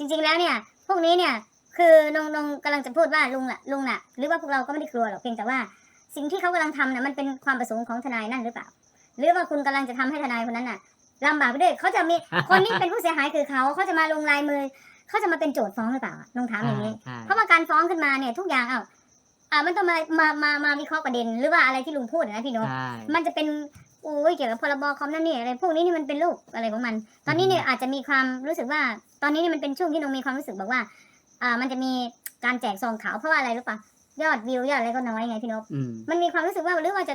จริง ๆแล้วเนี่ย พวกนี้เนี่ยคือนงนงกำลังจะพูดว่าลุงล่ะลุงน่ะ หรือว่าพวกเราก็ไม่ได้กลัวหรอกเพียงแต่ว่า สิ่งที่เขากำลังทำน่ะมันเป็นความประสงค์ของทนายนั่นหรือเปล่า หรือว่าคุณกำลังจะทำให้ทนายคนนั้นน่ะลำบากไปด้วยเขาจะมีคนที่เป็นผู้เสียหายคือเขาเขาจะมาลงลายมือเขาจะมาเป็นโจทย์ฟ้องหรือเปล่าลงถามอย่างนี้ ใช่เพราะว่าการฟ้องขึ้นมาเนี่ยทุกอย่างเอ้าอ่ามันต้องมามามามาวิเคราะห์ประเด็น หรือว่าอะไรที่ลุงพูดนะพี่นกใช่ มันจะเป็น โอ้ยเกี่ยวกับพรบคอมนั่นนี่อะไรพวกนี้นี่มันเป็นลูกอะไรของมัน ตอนนี้เนี่ยอาจจะมีความรู้สึกว่า ตอนนี้นี่มันเป็นช่วงที่นงมีความรู้สึกบอกว่าอ่ามันจะมีการแจกซองขาวเพราะว่าอะไรรู้ปะยอดวิวยอดอะไรก็น้อยไงพี่นกอืมมันมีความรู้สึกว่าหรือว่าจะ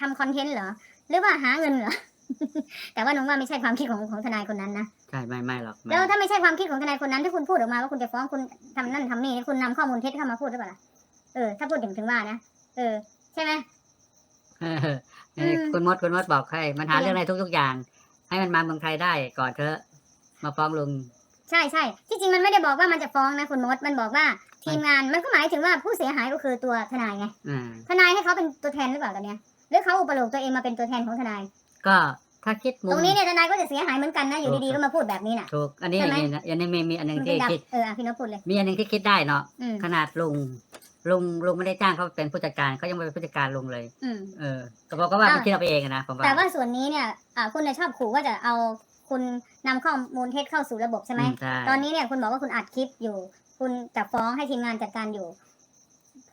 ทำคอนเทนต์เหรอหรือว่าหาเงินเหรอแต่ว่านงว่าไม่ใช่ความคิดของของทนายคนนั้นนะใช่ไม่ไม่หรอกไม่แล้วถ้าไม่ใช่ความคิดของทนายคนนั้นที่คุณพูดออกมาว่าคุณจะฟ้องคุณทำนั่นทำนี่คุณนำข้อมูลเท็จเข้ามาพูดหรือเปล่าล่ะเออถ้าพูดถึงถึงว่านะเออ ใช่ไหม เออเอออืมคุณมดคุณมดบอกให้มันหาเป็นไงเรื่องอะไรทุกๆอย่าง ให้มันมาเมืองไทยได้ก่อนเถอะ มาฟ้องลุง ใช่ใช่ที่จริงมันไม่ได้บอกว่ามันจะฟ้องนะคุณมดมันบอกว่าทีมงานมันก็หมายถึงว่าผู้เสียหายก็คือตัวทนายไงอ่าทนายให้เขาเป็นตัวแทนหรือเปล่าตอนเนี้ยหรือเขาอุปโลกตัวเองมาเป็นตัวแทนของทนาย ก็ถ้าคิดมุตมรงนี้เนี่ยทนายก็จะเสียหายเหมือนกันนะอยู่ดีๆก็มาพูดแบบนี้น่ะถูกอันนี้ใช่ไหมมีนะอันนี้มีมีอันหนึ่งมันเป็ที่นดับคิดเอออะพี่นพพูดเลยมีอันหนึ่งที่คิดได้เนาะอืมขนาดลุง ลุงลุงไม่ได้จ้างเขาเป็นผู้จัดการเขายังไม่เป็นผู้จัดการลุงเลย อืม เออก็บอกก็ว่าอ้าวมันคิดเอาไปเองอะนะผมว่าแต่ว่าส่วนนี้เนี่ยอ่าคุณเนี่ยชอบขู่ว่าจะเอาคุณนำข้อมูลเท็จเข้าสู่ระบบใช่ไหม อืใช่ตอนนี้เนี่ยคุณบอกว่าคุณอัดคลิปอยู่ คุณจะฟ้องให้ทีมงานจัดการอยู่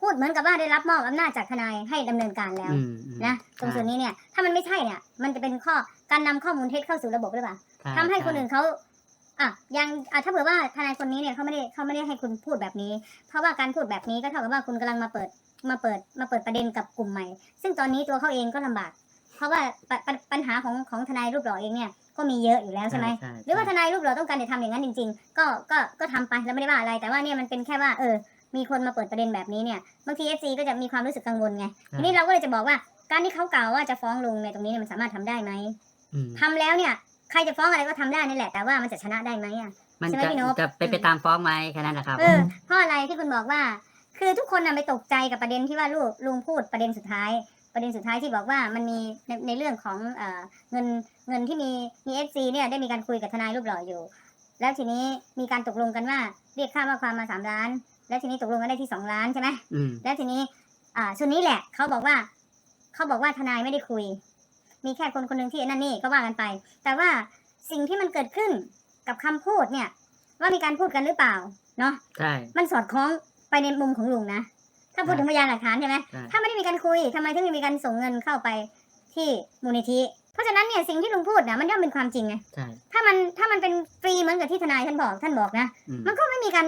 พูดเหมือนกับว่าได้รับมอบอำนาจจากทนายให้ดำเนินการแล้วอืมอืมนะตรงส่วนนี้เนี่ยถ้ามันไม่ใช่เนี่ย มันจะเป็นข้อการนำข้อมูลเท็จเข้าสู่ระบบหรือเปล่าช่ทำให้คนช่อื่นเขา อะยังอะถ้าเผื่อว่าทนายคนนี้เนี่ยเขาไม่ได้เขาไม่ได้ให้คุณพูดแบบนี้ เพราะว่าการพูดแบบนี้ก็เท่ากับว่าคุณกำลังมาเปิดมาเปิดมาเปิดประเด็นกับกลุ่มใหม่ ซึ่งตอนนี้ตัวเขาเองก็ลำบาก เพราะว่าปปปัญหาของของทนายรูปหล่อเองเนี่ยก็มีเยอะอยู่แล้วใช่ไหมใช่หรือว่าทนายรูปหล่อต้องการจะทำอย่างนั้นจริง ๆ ก็ก็ก็ทำไปแล้วไม่ได้ว่าอะไร แต่ว่าเนี่ยมันเป็นแค่ว่าเออ มีคนมาเปิดประเด็นแบบนี้เนี่ยบางทีเอฟซีก็จะมีความรู้สึกกังวลไงทีนี้เราก็เลยจะบอกว่าการที่เขากล่าวว่าจะฟ้องลุงในตรงนี้เนี่ยมันสามารถทำได้ไหมอืมทำแล้วเนี่ย ใครจะฟ้องอะไรก็ทำได้นี่แหละ แต่ว่ามันจะชนะได้ไหมอะ มันใช่ไหมจะพี่นพ จะไปไปตามฟ้องไหมแค่นั้นนะครับ เออเพราะอะไรที่คุณบอกว่า คือทุกคนน่ะไปตกใจกับประเด็นที่ว่าลูกลุงพูดประเด็นสุดท้าย ประเด็นสุดท้ายที่บอกว่ามันมีในในเรื่องของเอ่อเงินเงินที่มีมีเอฟซีเนี่ยได้มีการคุยกับทนายรูปหล่ออยู่ แล้วทีนี้มีการตกลงกันว่าเรียกค่าว่าความมาสามล้าน แล้วทีนี้ตกลงกันได้ที่สองล้านใช่ไหม อืม แล้วทีนี้อ่าส่วนนี้แหละเขาบอกว่าเขาบอกว่าทนายไม่ได้คุย มีแค่คนคนหนึ่งที่นั่นนี่ก็ว่ากันไป แต่ว่าสิ่งที่มันเกิดขึ้นกับคำพูดเนี่ย ว่ามีการพูดกันหรือเปล่าเนาะใช่มันสอดคล้องไปในมุมของลุงนะถ้าพูดถึงพยานหลักฐานใช่ไหมใช่ถ้าไม่ได้มีการคุยทำไมถึงมีการส่งเงินเข้าไปที่มูลนิธิเพราะฉะนั้นเนี่ยสิ่งที่ลุงพูดนะมันย่อมเป็นความจริงไงใช่ถ้ามันถ้ามันเป็นฟรีเหมือนกับที่ทนายท่านบอกท่านบอกนะอืมมันก็ไม่มีการ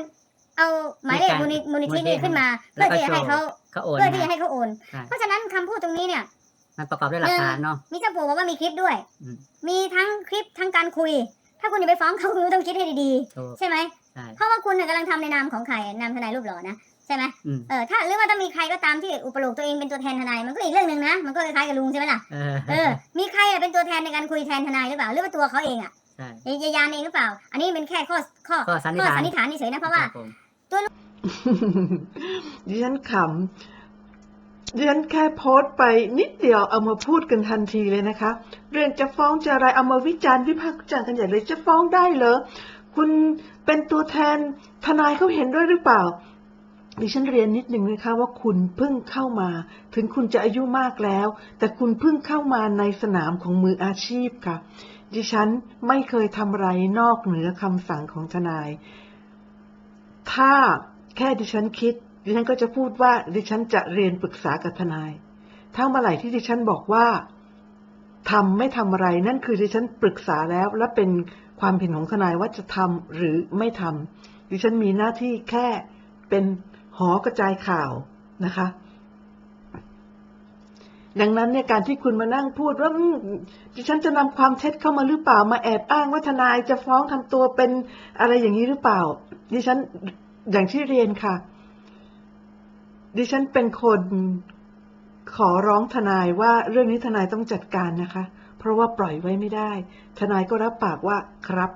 เอาหมายเลขมีการมูลนิมูลนิธิมูลนิธินี่ขึ้นมาแล้เพื่วอก็ที่จะให้เขาเขาโอนเพื่อที่จะนะให้เขาโอนใช่เพราะฉะนั้นคำพูดตรงนี้เนี่ย มันประกอบด้วยหลักฐานเนาะมิสเตอร์ปูบอกว่ามีคลิปด้วยอืมมีทั้งคลิปทั้งการคุย ถ้าคุณจะไปฟ้องเขาคุณต้องคิดให้ดีถูกๆใช่ไหมใช่เพราะว่าคุณน่ะกำลังทำในนามของใครนามทนายรูปหล่อนะใช่ไหมอืมเออถ้าหรือว่าถ้ามีใครก็ตามที่อุปโลกตัวเองเป็นตัวแทนทนายมันก็อีกเรื่องหนึ่งนะมันก็คล้ายๆกับลุงใช่ไหมล่ะเออเออมีใครอะเป็นตัวแทนในการคุยแทนทนายหรือเปล่าหรือว่าตัวเขาเองอะใช่ยายานเองหรือเปล่า อันนี้เป็นแค่ข้อข้อก็สันนิษข้อฐานสันนิษฐานเฉยๆนะเพราะว่าคบผมดิฉันขำ ดิฉันแค่โพสต์ไปนิดเดียวเอามาพูดกันทันทีเลยนะคะ เรื่องจะฟ้องจะอะไรเอามาวิจารณ์วิพากษ์วิจารณ์กันใหญ่เลยจะฟ้องได้เหรอคุณเป็นตัวแทนทนายเขาเห็นด้วยหรือเปล่าดิฉันเรียนนิดหนึ่งนะคะว่าคุณเพิ่งเข้ามา ถึงคุณจะอายุมากแล้ว แต่คุณเพิ่งเข้ามาในสนามของมืออาชีพค่ะ ดิฉันไม่เคยทำอะไรนอกเหนือคำสั่งของทนาย ถ้าแค่ดิฉันคิด ดิฉันก็จะพูดว่าดิฉันจะเรียนปรึกษากับทนาย ถ้าเมื่อไหร่ที่ดิฉันบอกว่าทำไม่ทำอะไรนั่นคือดิฉันปรึกษาแล้ว และเป็นความเห็นของทนายว่าจะทำหรือไม่ทำดิฉันมีหน้าที่แค่เป็นหอกระจายข่าวนะคะ ดังนั้นเนี่ยการที่คุณมานั่งพูดว่าดิฉันจะนำความเท็จเข้ามาหรือเปล่ามาแอบอ้างว่าทนายจะฟ้องทำตัวเป็นอะไรอย่างนี้หรือเปล่า ดิฉันอย่างที่เรียนค่ะ ดิฉันเป็นคนขอร้องทนายว่าเรื่องนี้ทนายต้องจัดการนะคะ เพราะว่าปล่อยไว้ไม่ได้ ทนายก็รับปากว่าครับ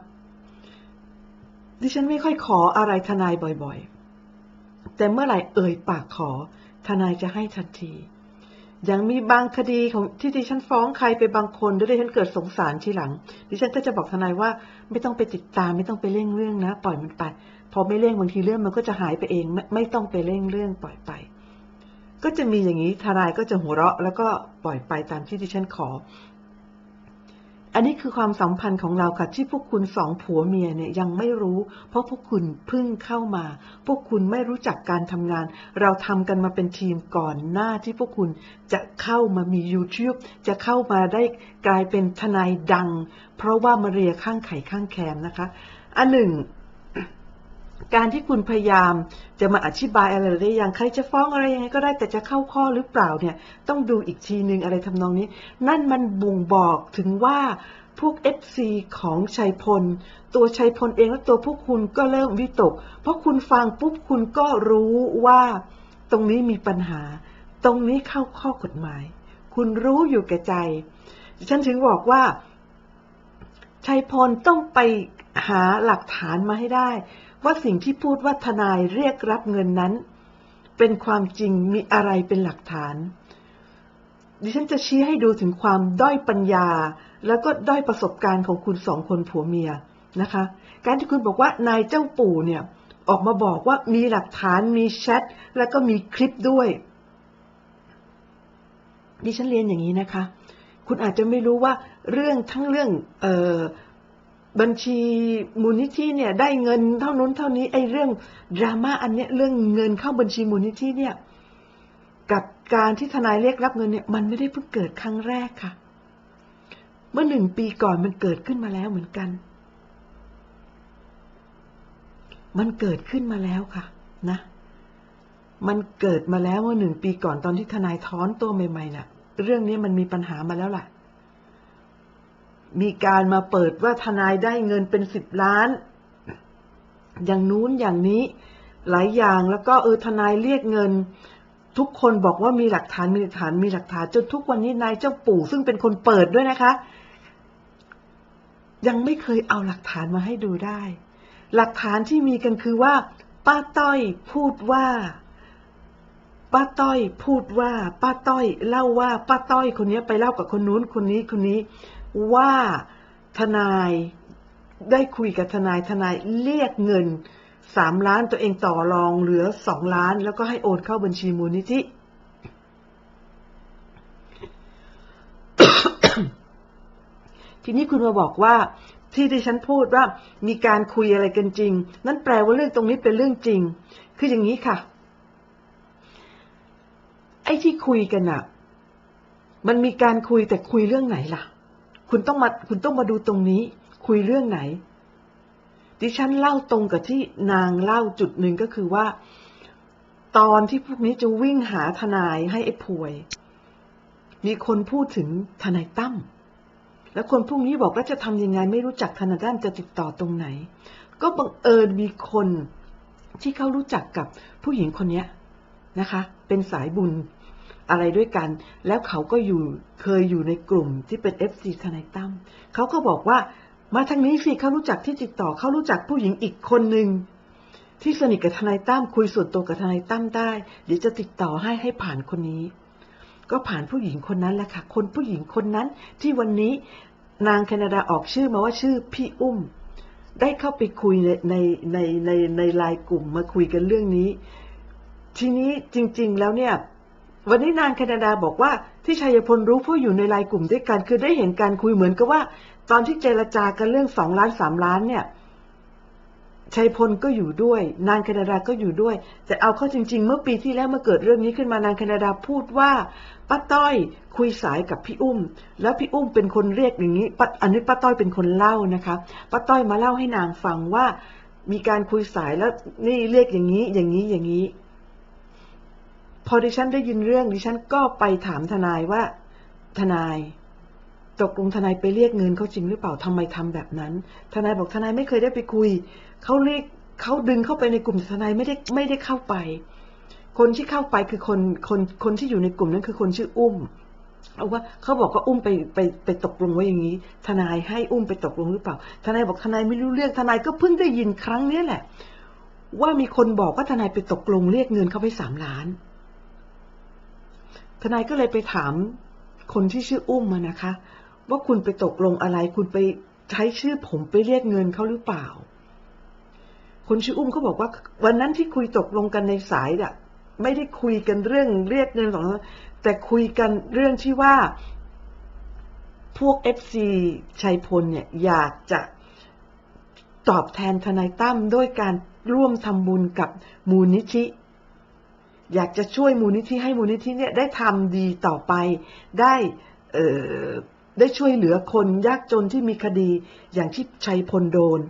ดิฉันไม่ค่อยขออะไรทนายบ่อยๆ แต่เมื่อไหร่เอ่ยปากขอ ทนายจะให้ทันที ย่างมีบางคดีของที่ดิฉันฟ้องใครไปบางคนด้วยดิฉันเกิดสงสารทีหลัง ดิฉันก็จะบอกทนายว่าไม่ต้องไปติดตาม ไม่ต้องไปเร่งเรื่องนะ ปล่อยมันไป พอไม่เร่งบางทีเรื่องมันก็จะหายไปเองไม่ไม่ต้องไปเร่งเรื่องปล่อยไป ก็จะมีอย่างนี้ทนายก็จะหัวเราะ แล้วก็ปล่อยไปตามที่ดิฉันขอ อันนี้คือความสัมพันธ์ของเราค่ะที่พวกคุณสองผัวเมียเนี่ยยังไม่รู้ เพราะพวกคุณเพิ่งเข้ามา พวกคุณไม่รู้จักการทำงาน เราทำกันมาเป็นทีมก่อนหน้าที่พวกคุณจะเข้ามามี YouTube จะเข้ามาได้กลายเป็นทนายดัง เพราะว่ามาเรียข้างไข่ข้างแคมนะคะ อันหนึ่ง การที่คุณพยายามจะมาอธิบายอะไรได้อย่างใครจะฟ้องอะไรยังไงก็ได้แต่จะเข้าข้อหรือเปล่าเนี่ยต้องดูอีกทีนึงอะไรทำนองนี้ นั่นมันบ่งบอกถึงว่าพวก FC ของชัยพล ตัวชัยพลเองและตัวพวกคุณก็เริ่มวิตก เพราะคุณฟังปุ๊บคุณก็รู้ว่า ตรงนี้มีปัญหา ตรงนี้เข้าข้อกฎหมาย คุณรู้อยู่แก่ใจ ฉันถึงบอกว่าชัยพลต้องไปหาหลักฐานมาให้ได้ ว่าสิ่งที่พูดว่าทนายเรียกรับเงินนั้น เป็นความจริงมีอะไรเป็นหลักฐาน ดิฉันจะชี้ให้ดูถึงความด้อยปัญญา แล้วก็ด้อยประสบการณ์ของคุณสองคนผัวเมียนะคะ การที่คุณบอกว่านายเจ้าปู่เนี่ยออกมาบอกว่ามีหลักฐานมีแชทแล้วก็มีคลิปด้วย ดิฉันเรียนอย่างนี้นะคะ คุณอาจจะไม่รู้ว่าเรื่องทั้งเรื่องเออ บัญชีมูลนิธิเนี่ยได้เงินเท่านู้นเท่านี้ไอ้เรื่องดราม่าอันเนี้ยเรื่องเงินเข้าบัญชีมูลนิธิเนี่ยกับการที่ทนายเรียกรับเงินเนี่ยมันไม่ได้เพิ่งเกิดครั้งแรกค่ะ เมื่อหนึ่งปีก่อนมันเกิดขึ้นมาแล้วเหมือนกัน มันเกิดขึ้นมาแล้วค่ะ นะ มันเกิดมาแล้วเมื่อหนึ่งปีก่อนตอนที่ทนายถอนตัวใหม่ๆน่ะ เรื่องนี้มันมีปัญหามาแล้วล่ะ มีการมาเปิดว่าทนายได้เงินเป็นสิบล้าน อย่างนู้นอย่างนี้หลายอย่างแล้วก็เออทนายเรียกเงิน ทุกคนบอกว่ามีหลักฐานมีหลักฐานมีหลักฐานจนทุกวันนี้นายเจ้าปู่ซึ่งเป็นคนเปิดด้วยนะคะ ยังไม่เคยเอาหลักฐานมาให้ดูได้ หลักฐานที่มีกันคือว่า ป้าต้อยพูดว่า ป้าต้อยพูดว่า ป้าต้อย เล่าว่าป้าต้อยคนนี้ไปเล่ากับคนนู้นคนนี้คนนี้ ว่าทนายได้คุยกับทนายทนายเรียกเงินสามล้านตัวเองต่อรองเหลือสองล้าน แล้วก็ให้โอนเข้าบัญชีมูลนิธิทีนี้คุณมาบอกว่าที่ที่ฉันพูดว่ามีการคุยอะไรกันจริง นั่นแปลว่าเรื่องตรงนี้เป็นเรื่องจริง คืออย่างนี้ค่ะ ไอ้ที่คุยกันอะมันมีการคุยแต่คุยเรื่องไหนล่ะ คุณต้องมาคุณต้องมาดูตรงนี้ คุยเรื่องไหน ดิฉันเล่าตรงกับที่นางเล่าจุดหนึ่งก็คือว่า ตอนที่พวกนี้จะวิ่งหาทนายให้ไอ้พวย มีคนพูดถึงทนายตั้มแล้วคนพวกนี้บอกว่าจะทำยังไง ไม่รู้จักทนายตั้มจะติดต่อตรงไหน ก็บังเอิญมีคนที่เขารู้จักกับผู้หญิงคนนี้นะคะ เป็นสายบุญ อะไรด้วยกัน แล้วเขาก็อยู่เคยอยู่ในกลุ่มที่เป็น FC ทนายตั้มเขาก็บอกว่ามาทางนี้สิเขารู้จักที่ติดต่อเขารู้จักผู้หญิงอีกคนหนึ่งที่สนิทกับทนายตั้มคุยส่วนตัวกับทนายตั้มได้ เดี๋ยวจะติดต่อให้ให้ผ่านคนนี้ ก็ผ่านผู้หญิงคนนั้นแหละค่ะ คนผู้หญิงคนนั้นที่วันนี้นางแคนาดาออกชื่อมาว่าชื่อพี่อุ้ม ได้เข้าไปคุยในในในในในไลน์กลุ่มมาคุยกันเรื่องนี้ ทีนี้จริง ๆ แล้วเนี่ย วันนี้นางแคนาดาบอกว่าที่ชัยพลรู้เพราะอยู่ในไลน์กลุ่มด้วยกัน คือได้เห็นการคุยเหมือนกับว่า ตอนที่เจรจากันเรื่องสองล้านสามล้านเนี่ยชัยพลก็อยู่ด้วย นางแคนาดาก็อยู่ด้วย แต่เอาเข้าจริง ๆ เมื่อปีที่แล้วเมื่อเกิดเรื่องนี้ขึ้นมานางแคนาดาพูดว่าป้าต้อยคุยสายกับพี่อุ้ม แล้วพี่อุ้มเป็นคนเรียกอย่างนี้ป้าอันนี้ป้าต้อยเป็นคนเล่านะคะป้าต้อยมาเล่าให้นางฟังว่า มีการคุยสายแล้วนี่เรียกอย่างนี้อย่างนี้อย่างนี้ พอดิฉันได้ยินเรื่องดิฉันก็ไปถามทนายว่า ทนาย ตกลงทนายไปเรียกเงินเขาจริงหรือเปล่าทำไมทำแบบนั้น ทนายบอกทนายไม่เคยได้ไปคุยเขาเรียกเขาดึงเข้าไปในกลุ่มทนายไม่ได้ไม่ได้เข้าไป คนที่เข้าไปคือคนคนคนที่อยู่ในกลุ่มนั้นคือคนชื่ออุ้มเอาว่าเขาบอกว่าอุ้มไปไปไปตกลงไว้อย่างนี้ ทนายให้อุ้มไปตกลงหรือเปล่า ทนายบอกทนายไม่รู้เรื่องทนายก็เพิ่งได้ยินครั้งนี้แหละ ว่ามีคนบอกว่าทนายไปตกลงเรียกเงินเขาไปสามล้าน ทนายก็เลยไปถามคนที่ชื่ออุ้มมานะคะ ว่าคุณไปตกลงอะไร คุณไปใช้ชื่อผมไปเรียกเงินเขาหรือเปล่า คนชื่ออุ้มเขาบอกว่า วันนั้นที่คุยตกลงกันในสายน่ะไม่ได้คุยกันเรื่องเรียกเงินของแต่คุยกันเรื่องที่ว่า พวกเอฟซีชัยพลเนี่ยอยากจะตอบแทนทนายตั้มด้วยการร่วมทำบุญกับมูลนิธิ อยากจะช่วยมูลนิธิให้มูลนิธิเนี่ยได้ทำดีต่อไป ได้ได้ช่วยเหลือคนยากจนที่มีคดีอย่างที่ชัยพลโดน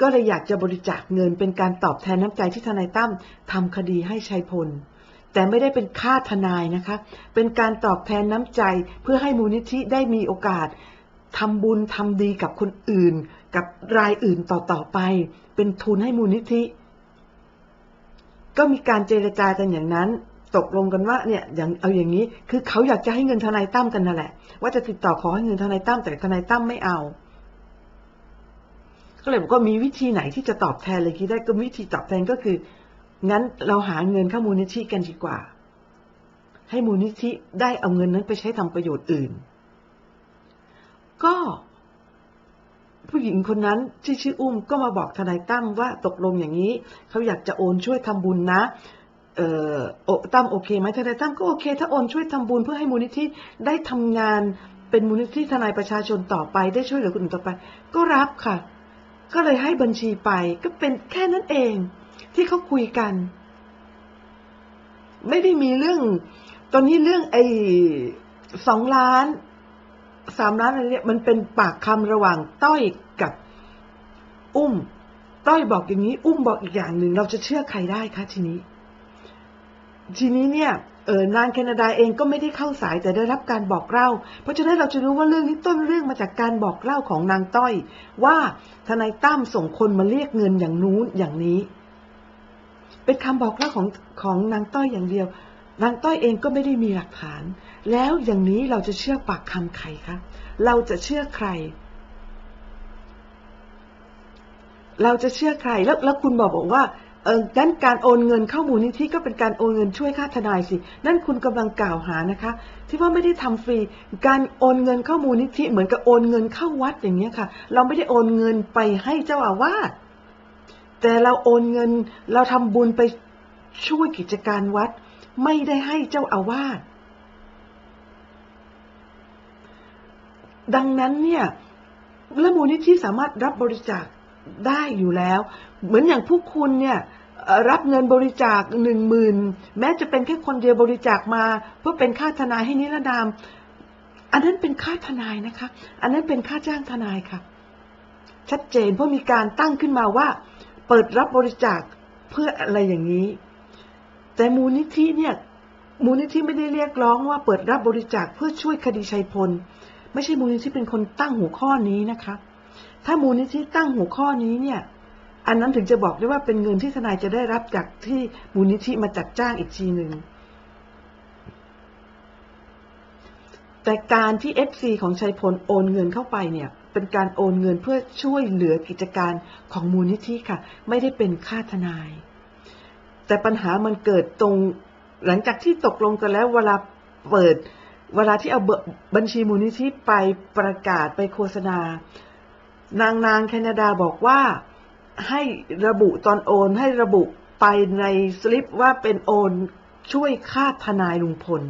ก็เลยอยากจะบริจาคเงินเป็นการตอบแทนน้ำใจที่ทนายตั้มทำคดีให้ชัยพล แต่ไม่ได้เป็นค่าทนายนะคะ เป็นการตอบแทนน้ำใจเพื่อให้มูลนิธิได้มีโอกาสทำบุญทำดีกับคนอื่น กับรายอื่นต่อๆไป เป็นทุนให้มูลนิธิ ก็มีการเจรจากันอย่างนั้น ตกลงกันว่าเนี่ยอย่างเอาอย่างนี้ คือเขาอยากจะให้เงินทนายตั้มกันนั่นแหละ ว่าจะติดต่อขอให้เงินทนายตั้มแต่ทนายตั้มไม่เอา ก็เลยบอกว่ามีวิธีไหนที่จะตอบแทนเลยคิดได้ก็วิธีตอบแทนก็คือ งั้นเราหาเงินเข้ามูลนิธิกันดีกว่า ให้มูลนิธิได้เอาเงินนั้นไปใช้ทำประโยชน์อื่น ก็ ผู้หญิงคนนั้นที่ชื่ออุ้มก็มาบอกทนายตั้มว่าตกลงอย่างนี้ เขาอยากจะโอนช่วยทำบุญนะเออโอตั้มโอเคไหมทนายตั้มก็โอเค ถ้าโอนช่วยทำบุญเพื่อให้มูลนิธิได้ทำงานเป็นมูลนิธิทนายประชาชนต่อไปได้ช่วยเหลือคนอื่นต่อไป ก็รับค่ะ ก็เลยให้บัญชีไปก็เป็นแค่นั้นเอง ที่เขาคุยกัน ไม่ได้มีเรื่อง ตอนนี้เรื่องไอ้สองล้าน สามล้านอะไรเนี่ยมันเป็นปากคำระหว่างต้อยกับอุ้ม ต้อยบอกอย่างนี้ อุ้มบอกอีกอย่างหนึ่งเราจะเชื่อใครได้คะทีนี้ ทีนี้เนี่ยเออนางแคนาดาเองก็ไม่ได้เข้าสายแต่ได้รับการบอกเล่า เพราะฉะนั้นเราจะรู้ว่าเรื่องนี้ต้นเรื่องมาจากการบอกเล่าของนางต้อย ว่าทนายตั้มส่งคนมาเรียกเงินอย่างนู้นอย่างนี้ เป็นคำบอกเล่าของของนางต้อยอย่างเดียว นางต้อยเองก็ไม่ได้มีหลักฐาน แล้วอย่างนี้เราจะเชื่อปากคำใครคะ เราจะเชื่อใคร เราจะเชื่อใคร แล้วแล้วคุณบอกบอกว่าเอองั้นการโอนเงินเข้ามูลนิธิก็เป็นการโอนเงินช่วยค่าทนายสิ นั่นคุณกำลังกล่าวหานะคะ ที่ว่าไม่ได้ทำฟรี การโอนเงินเข้ามูลนิธิเหมือนกับโอนเงินเข้าวัดอย่างเงี้ยค่ะ เราไม่ได้โอนเงินไปให้เจ้าอาวาส แต่เราโอนเงิน เราทำบุญไปช่วยกิจการวัด ไม่ได้ให้เจ้าอาวาสดังนั้นเนี่ยและมูลนิธิสามารถรับบริจาคได้อยู่แล้ว เหมือนอย่างพวกคุณเนี่ยรับเงินบริจาคหนึ่งหมื่นแม้จะเป็นแค่คนเดียวบริจาคมา เพื่อเป็นค่าทนายให้นิรนาม อันนั้นเป็นค่าทนายนะคะ อันนั้นเป็นค่าจ้างทนายค่ะ ชัดเจนเพราะมีการตั้งขึ้นมาว่า เปิดรับบริจาคเพื่ออะไรอย่างนี้ แต่มูลนิธิเนี่ยมูลนิธิไม่ได้เรียกร้องว่าเปิดรับบริจาคเพื่อช่วยคดีชัยพล ไม่ใช่มูลนิธิเป็นคนตั้งหัวข้อนี้นะคะ ถ้ามูลนิธิตั้งหัวข้อนี้เนี่ย อันนั้นถึงจะบอกได้ว่าเป็นเงินที่ทนายจะได้รับจากที่มูลนิธิมาจัดจ้างอีกทีหนึ่งแต่การที่ FC ของชัยพลโอนเงินเข้าไปเนี่ย เป็นการโอนเงินเพื่อช่วยเหลือกิจการของมูลนิธิค่ะ ไม่ได้เป็นค่าทนาย แต่ปัญหามันเกิดตรงหลังจากที่ตกลงกันแล้วเวลาเปิด เวลาที่เอาเบอร์บัญชีมูลนิธิไปประกาศไปโฆษณา นางนางแคนาดาบอกว่าให้ระบุตอนโอน ให้ระบุไปในสลิปว่าเป็นโอนช่วยค่าทนายลุงพล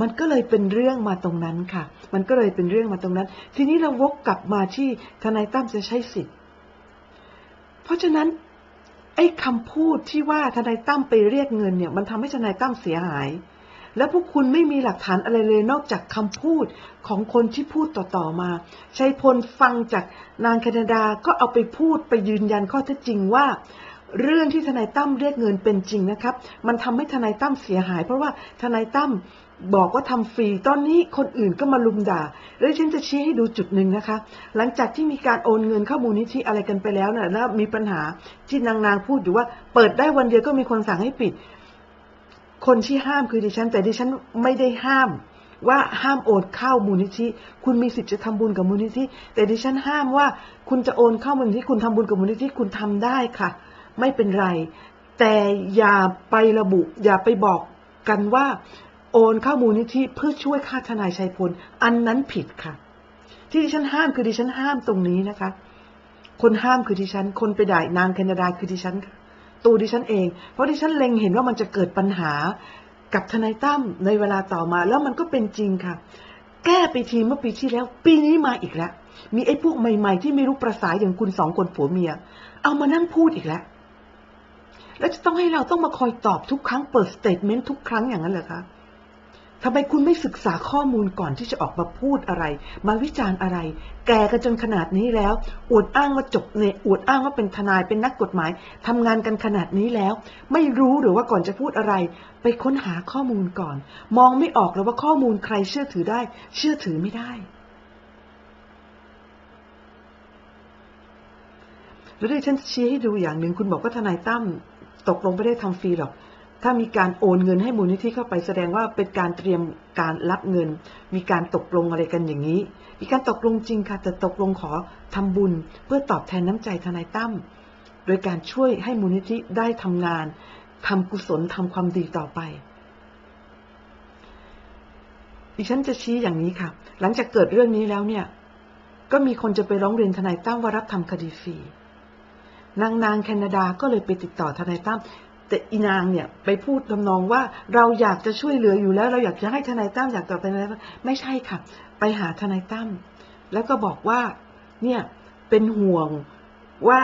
มันก็เลยเป็นเรื่องมาตรงนั้นค่ะ มันก็เลยเป็นเรื่องมาตรงนั้น ทีนี้เราวกกลับมาที่ทนายตั้มจะใช้สิทธิ์ เพราะฉะนั้น ไอ้คำพูดที่ว่าทนายตั้มไปเรียกเงินเนี่ย มันทำให้ทนายตั้มเสียหาย แล้วพวกคุณไม่มีหลักฐานอะไรเลยนอกจากคำพูดของคนที่พูดต่อๆมาชัยพลฟังจากนางแคนาดาก็เอาไปพูดไปยืนยันข้อเท็จจริงว่า เรื่องที่ทนายตั้มเรียกเงินเป็นจริงนะครับ มันทำให้ทนายตั้มเสียหาย เพราะว่าทนายตั้ม บอกว่าทำฟรี ตอนนี้คนอื่นก็มาลุมด่า แล้วฉันจะชี้ให้ดูจุดหนึ่งนะคะ หลังจากที่มีการโอนเงินเข้ามูลนิธิอะไรกันไปแล้วนะแล้วมีปัญหาที่นางนางๆพูดอยู่ว่า เปิดได้วันเดียวก็มีคนสั่งให้ปิด คนที่ห้ามคือดิฉัน แต่ดิฉันไม่ได้ห้ามว่าห้ามโอนเข้ามูลนิธิ คุณมีสิทธิ์จะทำบุญกับมูลนิธิ แต่ดิฉันห้ามว่าคุณจะโอนเข้ามูลนิธิ คุณทำบุญกับมูลนิธิ คุณทำได้ค่ะ ไม่เป็นไร แต่อย่าไประบุ อย่าไปบอกกันว่า โอนเข้ามูลนิธิเพื่อช่วยค่าทนายชัยพล อันนั้นผิดค่ะ ที่ดิฉันห้ามคือดิฉันห้ามตรงนี้นะคะ คนห้ามคือดิฉัน คนไปด่านางแคนาดาคือดิฉัน ตัวดิฉันเอง เพราะดิฉันเล็งเห็นว่ามันจะเกิดปัญหากับทนายตั้มในเวลาต่อมา แล้วมันก็เป็นจริงค่ะ แก้ไปทีเมื่อปีที่แล้ว ปีนี้มาอีกแล้ว มีไอ้พวกใหม่ ๆ ที่ไม่รู้ประสาอย่างคุณสองคนผัวเมีย เอามานั่งพูดอีกแล้ว แล้วจะต้องให้เราต้องมาคอยตอบทุกครั้งเปิดสเตทเมนต์ทุกครั้งอย่างนั้นเหรอคะ ทำไมคุณไม่ศึกษาข้อมูลก่อนที่จะออกมาพูดอะไร มาวิจารณ์อะไร แกกันจนขนาดนี้แล้ว อวดอ้างว่าจบเนี่ยอวดอ้างว่าเป็นทนายเป็นนักกฎหมายทำงานกันขนาดนี้แล้ว ไม่รู้หรือว่าก่อนจะพูดอะไร ไปค้นหาข้อมูลก่อน มองไม่ออกเลยว่าข้อมูลใครเชื่อถือได้ เชื่อถือไม่ได้ แล้วที่ฉันชี้ให้ดูอย่างหนึ่งคุณบอกว่าทนายตั้มตกลงไม่ได้ทำฟรีหรอก ถ้ามีการโอนเงินให้มูลนิธิเข้าไปแสดงว่าเป็นการเตรียมการรับเงิน มีการตกลงอะไรกันอย่างนี้ มีการตกลงจริงค่ะแต่ตกลงขอทำบุญ เพื่อตอบแทนน้ำใจทนายตั้มโดยการช่วยให้มูลนิธิได้ทำงานทำกุศลทำความดีต่อไปดิฉันจะชี้อย่างนี้ค่ะ หลังจากเกิดเรื่องนี้แล้วเนี่ย ก็มีคนจะไปร้องเรียนทนายตั้มว่ารับทำคดีฟรี นางนางแคนาดาก็เลยไปติดต่อทนายตั้ม แต่อีนางเนี่ยไปพูดทำนองว่าเราอยากจะช่วยเหลืออยู่แล้ว เราอยากจะให้ทนายตั้มอยากต่อไปทนายตั้มไม่ใช่ค่ะ ไปหาทนายตั้มแล้วก็บอกว่าเนี่ยเป็นห่วงว่า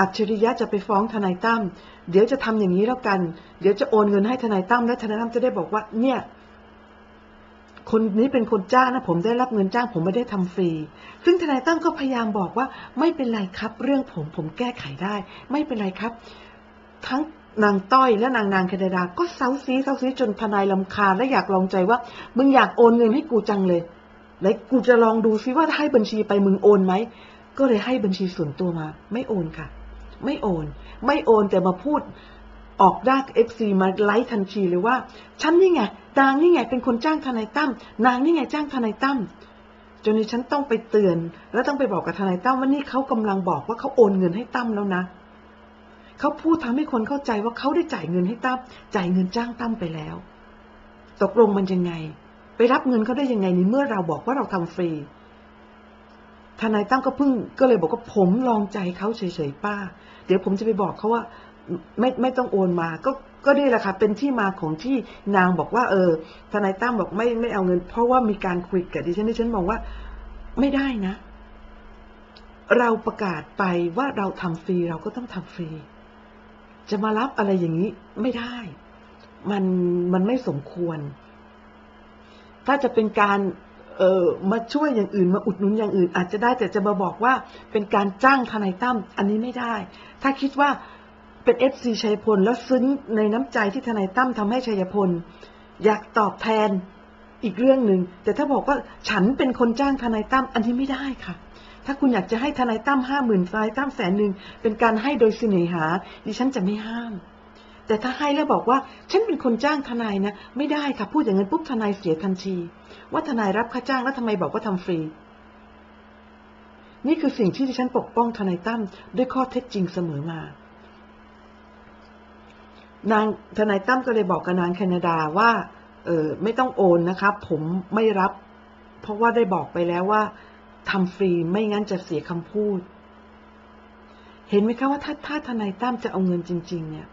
อัจฉริยะจะไปฟ้องทนายตั้มเดี๋ยวจะทำอย่างนี้แล้วกัน เดี๋ยวจะโอนเงินให้ทนายตั้มและทนายตั้มจะได้บอกว่า เนี่ย คนนี้เป็นคนจ้างนะผมได้รับเงินจ้าง ผมไม่ได้ทำฟรี ซึ่งทนายตั้มก็พยายามบอกว่า ไม่เป็นไรครับ เรื่องผมผมแก้ไขได้ ไม่เป็นไรครับ ทั้ง นางต้อยและนางนางแคนาดา ก็เซาซีเซาซีจนทนายลำคาและอยากลองใจว่า มึงอยากโอนเงินให้กูจังเลย แล้วกูจะลองดูซิว่าถ้าให้บัญชีไปมึงโอนไหม ก็เลยให้บัญชีส่วนตัวมา ไม่โอนค่ะ ไม่โอน ไม่โอนแต่มาพูดออกด้านเอฟซีมาไลฟ์ทันทีเลยว่า ฉันนี่ไงนางนี่ไงเป็นคนจ้างทนายตั้มนางนี่ไงจ้างทนายตั้มจนดิฉันต้องไปเตือน แล้วต้องไปบอกกับทนายตั้มว่านี่เขากำลังบอกว่าเขาโอนเงินให้ตั้มแล้วนะ เขาพูดทำให้คนเข้าใจว่าเขาได้จ่ายเงินให้ตั้มจ่ายเงินจ้างตั้มไปแล้ว ตกลงมันยังไง ไปรับเงินเขาได้ยังไงในเมื่อเราบอกว่าเราทำฟรีทนายตั้มก็เพิ่งก็เลยบอกว่าผมลองใจเขาเฉยๆป้า เดี๋ยวผมจะไปบอกเขาว่าไม่ไม่ต้องโอนมา ก็ก็นี่แหละค่ะเป็นที่มาของที่นางบอกว่า เออ ทนายตั้มบอกไม่ไม่เอาเงิน เพราะว่ามีการคุยกับดิฉันดิฉันมองว่า ไม่ได้นะ เราประกาศไปว่าเราทำฟรีเราก็ต้องทำฟรี จะมารับอะไรอย่างนี้ไม่ได้ มันมันไม่สมควร ถ้าจะเป็นการเออมาช่วยอย่างอื่นมาอุดหนุนอย่างอื่น อาจจะได้แต่จะมาบอกว่าเป็นการจ้างทนายตั้มอันนี้ไม่ได้ ถ้าคิดว่าเป็นเอฟซีชัยพล แล้วซึ้งในน้ำใจที่ทนายตั้มทำให้ชัยพล อยากตอบแทนอีกเรื่องหนึ่งแต่ถ้าบอกว่าฉันเป็นคนจ้างทนายตั้มอันนี้ไม่ได้ค่ะ ถ้าคุณอยากจะให้ทนายตั้มห้าหมื่นทนายตั้มแสนหนึ่งเป็นการให้โดยเสน่หา ดิฉันจะไม่ห้าม แต่ถ้าให้แล้วบอกว่า ฉันเป็นคนจ้างทนายนะ ไม่ได้ค่ะพูดอย่างนั้นปุ๊บทนายเสียทันที ว่าทนายรับค่าจ้างแล้วทำไมบอกว่าทำฟรี นี่คือสิ่งที่ดิฉันปกป้องทนายตั้มด้วยข้อเท็จจริงเสมอมานางทนายตั้มก็เลยบอกกับนางแคนาดาว่าเออไม่ต้องโอนนะครับ ผมไม่รับ เพราะว่าได้บอกไปแล้วว่า ทำฟรีไม่งั้นจะเสียคำพูด เห็นไหมคะว่าถ้าถ้าทนายตั้มจะเอาเงินจริง ๆ เนี่ย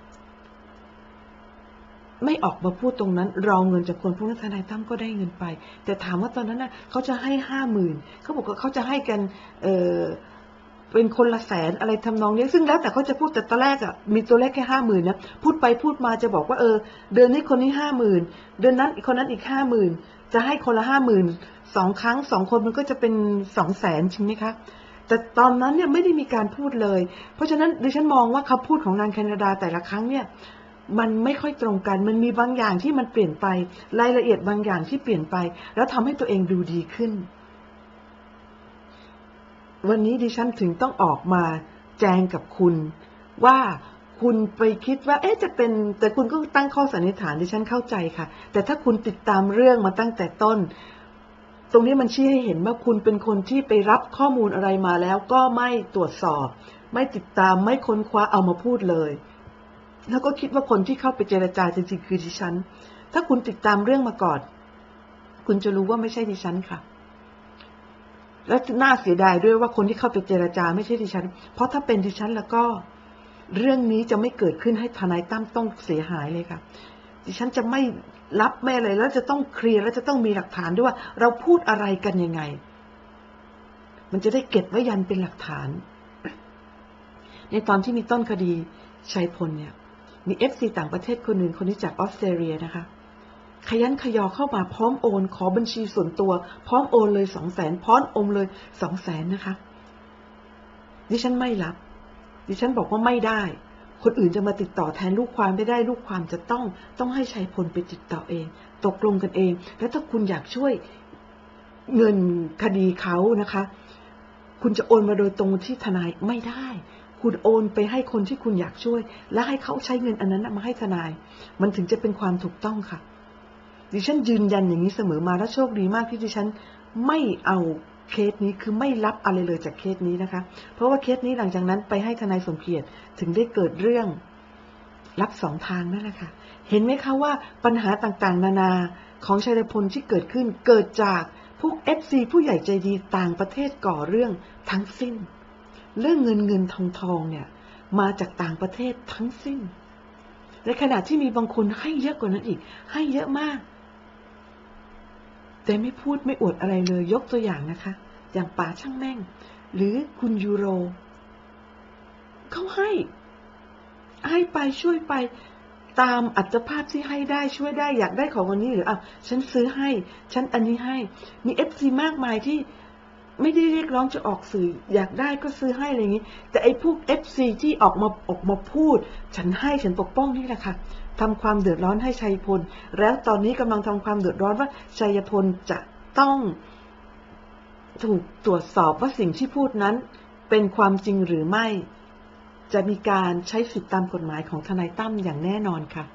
ไม่ออกมาพูดตรงนั้น รองเงินจากคนพวกนั้นทนายตั้มก็ได้เงินไป แต่ถามว่าตอนนั้นน่ะเขาจะให้ห้าหมื่นเขาบอกว่าเขาจะให้กัน เออเป็นคนละแสนอะไรทำนองนี้ซึ่งแล้วแต่เขาจะพูดแต่ตอนแรกอะมีตัวเลขแค่ห้าหมื่นนะพูดไปพูดมาจะบอกว่าเออ เดือนนี้คนนี้ห้าหมื่นเดือนนั้นอีกคนนั้นอีกห้าหมื่น จะให้คนละห้าหมื่นสองครั้งสองคนมันก็จะเป็นสองแสนใช่ไหมคะแต่ตอนนั้นเนี่ยไม่ได้มีการพูดเลย เพราะฉะนั้นดิฉันมองว่าคำพูดของนางแคนาดาแต่ละครั้งเนี่ยมันไม่ค่อยตรงกัน มันมีบางอย่างที่มันเปลี่ยนไป รายละเอียดบางอย่างที่เปลี่ยนไป แล้วทำให้ตัวเองดูดีขึ้น วันนี้ดิฉันถึงต้องออกมาแจงกับคุณว่า คุณไปคิดว่า เอ๊ะจะเป็น แต่คุณก็ตั้งข้อสันนิษฐานดิฉันเข้าใจค่ะ แต่ถ้าคุณติดตามเรื่องมาตั้งแต่ต้น ตรงนี้มันชี้ให้เห็นว่าคุณเป็นคนที่ไปรับข้อมูลอะไรมาแล้ว ก็ไม่ตรวจสอบ ไม่ติดตามไม่ค้นคว้าเอามาพูดเลย แล้วก็คิดว่าคนที่เข้าไปเจรจาจริงๆคือดิฉัน ถ้าคุณติดตามเรื่องมาก่อน คุณจะรู้ว่าไม่ใช่ดิฉันค่ะและน่าเสียดายด้วยว่าคนที่เข้าไปเจราจาไม่ใช่ดิฉัน เพราะถ้าเป็นดิฉันแล้วก็ เรื่องนี้จะไม่เกิดขึ้นให้ทนายตั้มต้องเสียหายเลยค่ะดิฉันจะไม่รับไม่อะไรแล้วจะต้องเคลียร์แล้วจะต้องมีหลักฐานด้วยว่า เราพูดอะไรกันยังไง มันจะได้เก็บไว้ยันเป็นหลักฐาน ในตอนที่มีต้นคดีชัยพลเนี่ย มีเอฟซีต่างประเทศคนหนึ่งคนนี้จากออสเตรเลียนะคะขยันขยอเข้ามาพร้อมโอน ขอบัญชีส่วนตัว พร้อมโอนเลยสองแสนพร้อมอนเลยสองแสนนะคะ ดิฉันไม่รับ ดิฉันบอกว่าไม่ได้ คนอื่นจะมาติดต่อแทนลูกความไม่ได้ลูกความจะต้องต้องให้ชัยพลไปติดต่อเอง ตกลงกันเอง แล้วถ้าคุณอยากช่วยเงินคดีเขานะคะ คุณจะโอนมาโดยตรงที่ทนายไม่ได้ คุณโอนไปให้คนที่คุณอยากช่วย และให้เขาใช้เงินอันนั้นมาให้ทนาย มันถึงจะเป็นความถูกต้องค่ะ ดิฉันยืนยันอย่างนี้เสมอมาและโชคดีมากที่ดิฉันไม่เอา เคสนี้คือไม่รับอะไรเลยจากเคสนี้นะคะ เพราะว่าเคสนี้หลังจากนั้นไปให้ทนายสมเกียรติถึงได้เกิดเรื่องรับสองทางนั่นแหละค่ะ เห็นไหมคะว่าปัญหาต่างๆ นานาของชัยพลที่เกิดขึ้นเกิดจากพวกเอฟซีผู้ใหญ่ใจดีต่างประเทศก่อเรื่องทั้งสิ้น เรื่องเงินเงินทองทองเนี่ยมาจากต่างประเทศทั้งสิ้นในขณะที่มีบางคนให้เยอะกว่านั้นอีก ให้เยอะมาก แต่ไม่พูดไม่อวดอะไรเลยยกตัวอย่างนะคะ อย่างป๋าช่างแม่ง หรือคุณยูโร เขาให้ ให้ไปช่วยไปตามอัตภาพที่ให้ได้ช่วยได้อยากได้ของวันนี้หรืออะฉันซื้อให้ ฉันอันนี้ให้ มีเอฟซีมากมายที่ไม่ได้เรียกร้องจะออกสื่อ อยากได้ก็ซื้อให้อะไรอย่างนี้ แต่ไอ้พวกเอฟซีที่ออกมาออกมาพูด ฉันให้ฉันปกป้องนี่แหละค่ะ ทำความเดือดร้อนให้ชัยพล แล้วตอนนี้กำลังทำความเดือดร้อนว่าชัยพลจะต้องถูกตรวจสอบว่าสิ่งที่พูดนั้น เป็นความจริงหรือไม่ จะมีการใช้สิทธิตามกฎหมายของทนายตั้มอย่างแน่นอนค่ะ